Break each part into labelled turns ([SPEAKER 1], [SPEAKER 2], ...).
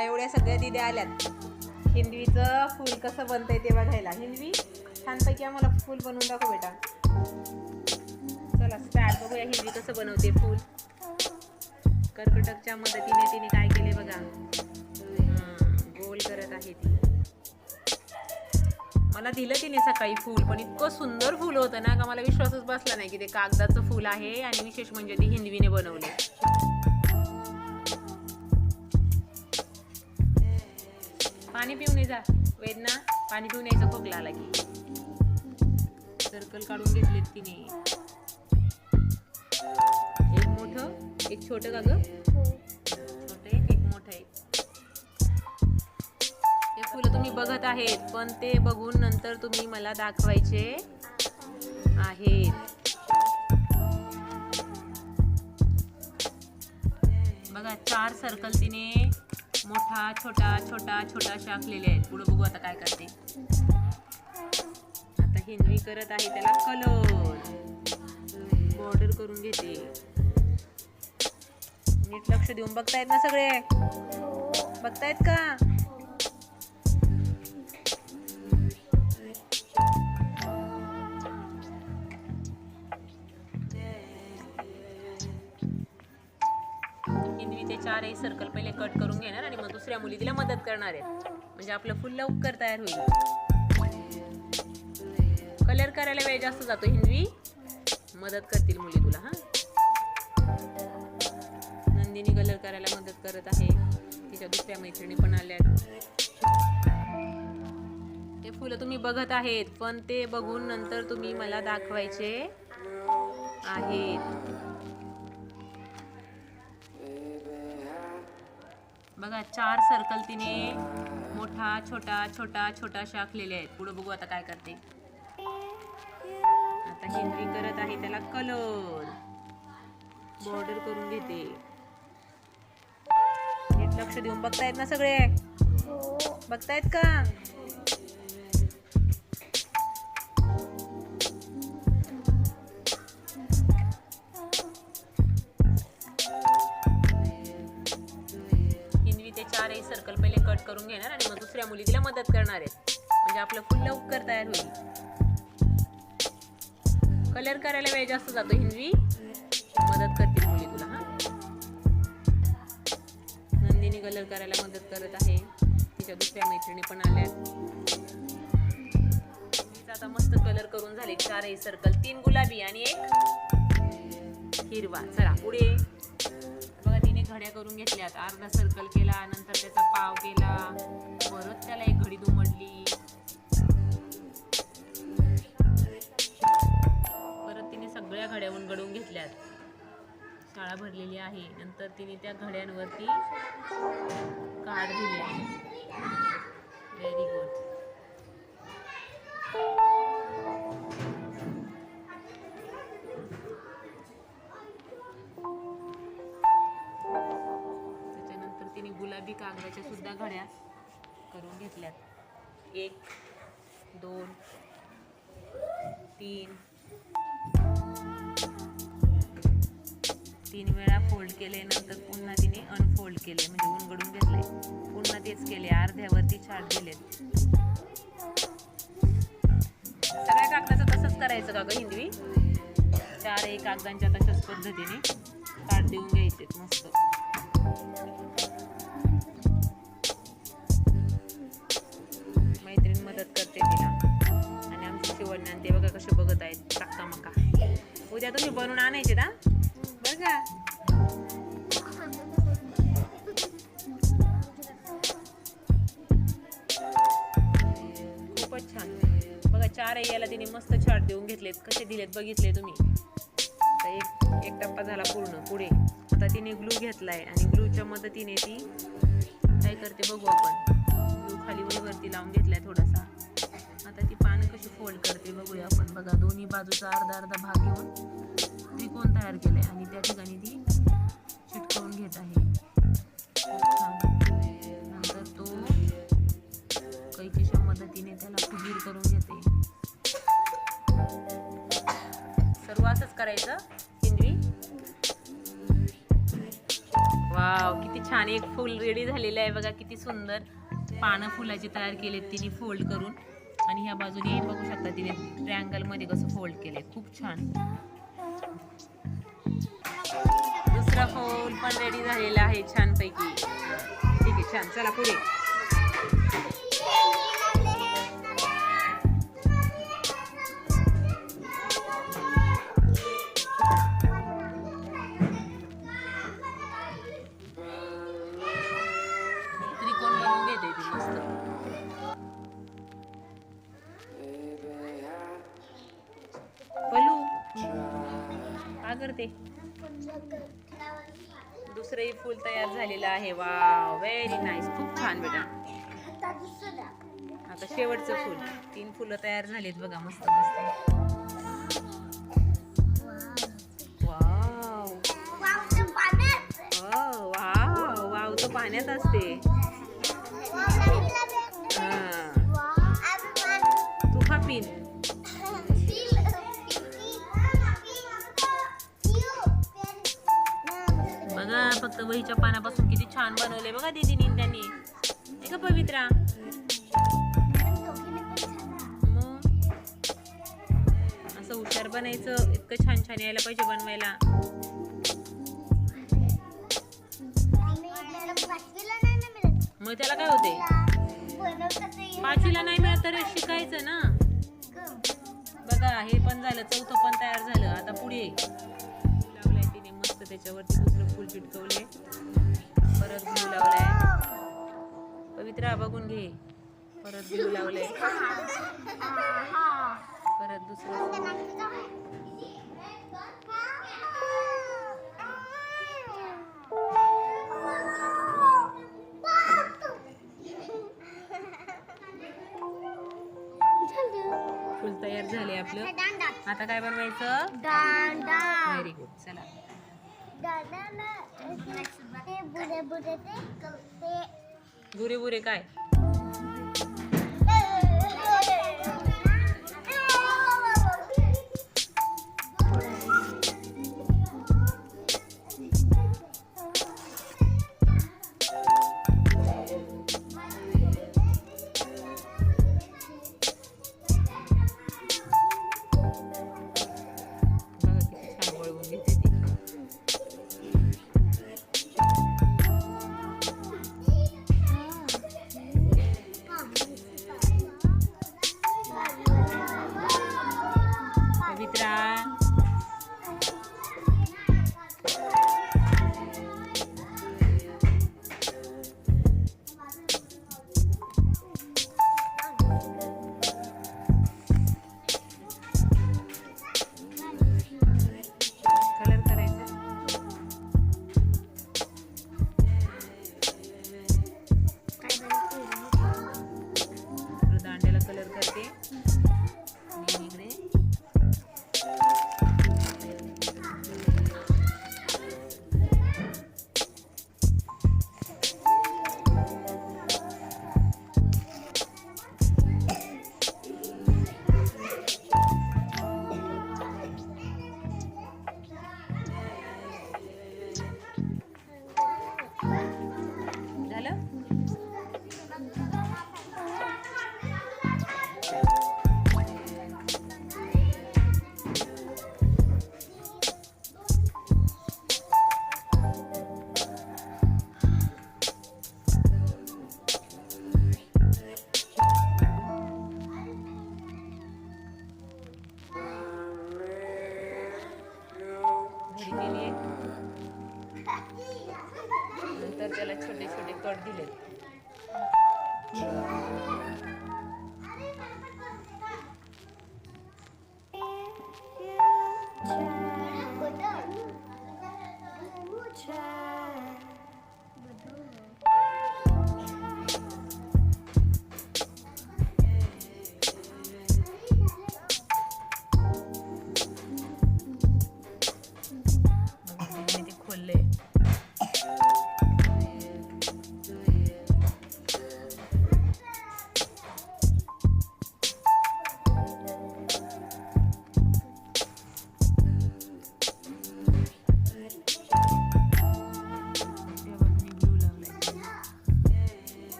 [SPEAKER 1] बघा एवढ्या सगळ्या दिद्या आल्यात. हिंदवीचं फूल कसं बनतंय ते बघायला. हिंदवी छानपैकी आम्हाला फूल बनवून दाखव बेटा. चला स्टार्ट बघूया हिंदवी कसं बनवते फूल. कर्कटकच्या मदतीने तिने काय केले बघा. गोल करत आहे ती. मला दिलं तिने सकाळी फूल पण इतकं सुंदर फूल होतं ना का मला विश्वासच बसला नाही की ते कागदाचं फूल आहे आणि विशेष म्हणजे ती हिंदवीने बनवले. पाणी पिऊन ये जा. वेदना पाणी पिऊन यायचं खोकला आला की. सर्कल काढून घेतलेत तिने. एक मोठं एक छोटं का ग? छोटं एक एक मोठं एक. हे फुलं तुम्ही बघत आहेत पण ते बघून नंतर तुम्ही मला दाखवायचे आहेत. बघा चार सर्कल तिने मोठा छोटा छोटा छोटा असे आखलेले आहेत. पुढे बघू आता काय करते. आता हिंदवी करत आहे त्याला कलर. बॉर्डर करून घेते. नीट लक्ष देऊन बघतायत ना सगळे? बघतायत का? हिंदवी चारही सर्कल कट करून घेणार आणि मग दुसऱ्या मुली तिला मदत करणार आहेत म्हणजे आपलं फुल लवकर तयार होईल. कलर करायला वेळ जास्त जातो हिंदवी. मदत करतील मुली तुला हा? नंदिनी कलर करायला मदत करत आहे. तिच्या दुसऱ्या मैत्रिणी पण आल्या ते फुलं तुम्ही बघत आहेत पण ते बघून नंतर तुम्ही मला दाखवायचे आहेत. बघा चार सर्कल तिने मोठा छोटा छोटा छोटा आखलेले आहेत. पुढे बघू आता काय करते. आता हिंदवी करत आहे त्याला कलर बॉर्डर करून घेते. लक्ष देऊन बघतायत ना सगळे? बघतायत का? होईल कलर करायला वेळ जास्त जातो हिंदवी. मदत करतील मुली तुला हा? नंदिनी कलर करायला मदत करत आहे. तिच्या दुसऱ्या मैत्रिणी पण आल्या. आता मस्त कलर करून झाले. चारही सर्कल तीन गुलाबी आणि एक हिरवा. चला पुढे. बघा तिने घड्या करून घेतल्यात. अर्धा सर्कल केला नंतर त्याचा पाव केला. पडलेली आहे. नंतर तिने त्या घड्यांवरती कार्ड दिले आहे. व्हेरी गुड त्याच्यानंतर तिने गुलाबी कागदाच्या सुद्धा घड्या करून घेतल्यात. एक दोन तीन. तीन वेळा फोल्ड केले नंतर पुन्हा तिने अनफोल्ड केले. म्हणजे उलगडून घेतले. पुन्हा तेच केले. अर्ध्यावरती छाट दिले सगळ्या कागदाचं तसंच करायचं का ग हिंदवी? चारही कागदांच्या तशाच पद्धतीने काढ देऊन घ्यायचे मस्त. मैत्रीण मदत करते तिला. आणि आमचे शिवडण्या ते बघा कसे बघत आहेत. टाकता मका उद्या तुम्ही बनवून आणायचे ना खूपच छान. बघा चार याला तिने मस्त छाट देऊन घेतलेत. कसे दिलेत बघितले तुम्ही? आता एक एक टप्पा झाला पूर्ण पुढे. आता तिने ग्लू घेतलाय आणि ग्लूच्या मदतीने ती काय करते बघू आपण. ग्लू खाली वरती लावून घेतलाय थोडासा. आता ती पानं कशी फोल्ड करते बघूया आपण. बघा दोन्ही बाजूचा अर्धा अर्धा भाग घेऊन. त्रिकोण तयार केलाय? आणि त्या ठिकाणी ती चिटकवून घेत आहे. नंतर तो कैचीच्या मदतीने त्याला फुगीर करून घेते. सर्व असंच करायचं? हिंदवी वाव किती छान. एक फुल रेडी झालेलं आहे बघा किती सुंदर. पानं फुलाची तयार केलेत तिने फोल्ड करून. आणि ह्या बाजूने बघू शकता तिने ट्रँगलमध्ये कसं फोल्ड केलंय. खूप छान. दुसरा फूल पण रेडी झालेला आहे छानपैकी. ठीक आहे छान. चला पुढे. त्रिकोण बनवून घेते ती मस्त. पलू. का करते दुसरंही फुल तयार झालेलं आहे. वा व्हेरी नाईस खूप छान बेटा आता शेवटचं फुल. तीन फुलं तयार झालीत बघा मस्त मस्त. वाव वाव वाव वाव तर पाण्यात असते. बघा पानापासून किती छान बनवले बघा दीदीनी त्यांनी. का पवित्रा? मग? असं हुशार बनायचं इतकं छान छान यायला पाहिजे बनवायला. मग त्याला काय होते पाचवीला नाही मिळत तर शिकायचं ना. बघा हे पण झालं चौथं पण तयार झालं. आता पुढे. त्याच्यावरती दुसरं फुल चिटकवले. परत ग्लू लावलाय. पवित्रा बघून घे. परत ग्लू लावलंय. परत दुसरं फुल तयार झाले आपलं. आता काय बनवायचं? व्हेरी गुड चला.
[SPEAKER 2] बुरे बुरे ते
[SPEAKER 1] बुरे बुरे काय? ते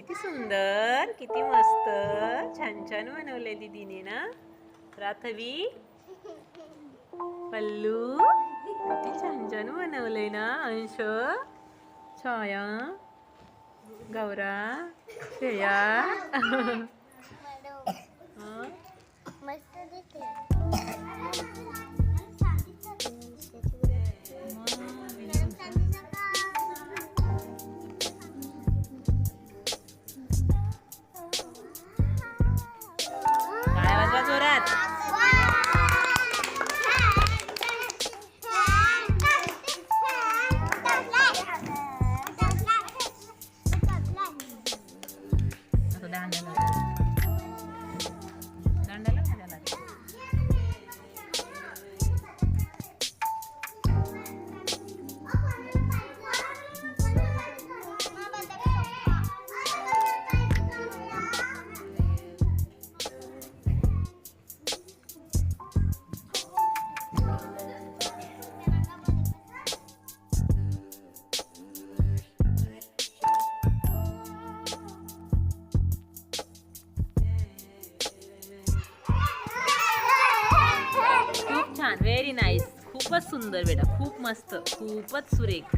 [SPEAKER 1] किती सुंदर किती मस्त. छान छान बनवलंय दीदीने ना. राथवी पल्लू. किती छान छान बनवलंय ना अंश. छाया. गौरा. श्रेया. हं?
[SPEAKER 2] मस्त
[SPEAKER 1] आता दांड्याला सुंदर बेटा. खूप मस्त. खूपच सुरेख.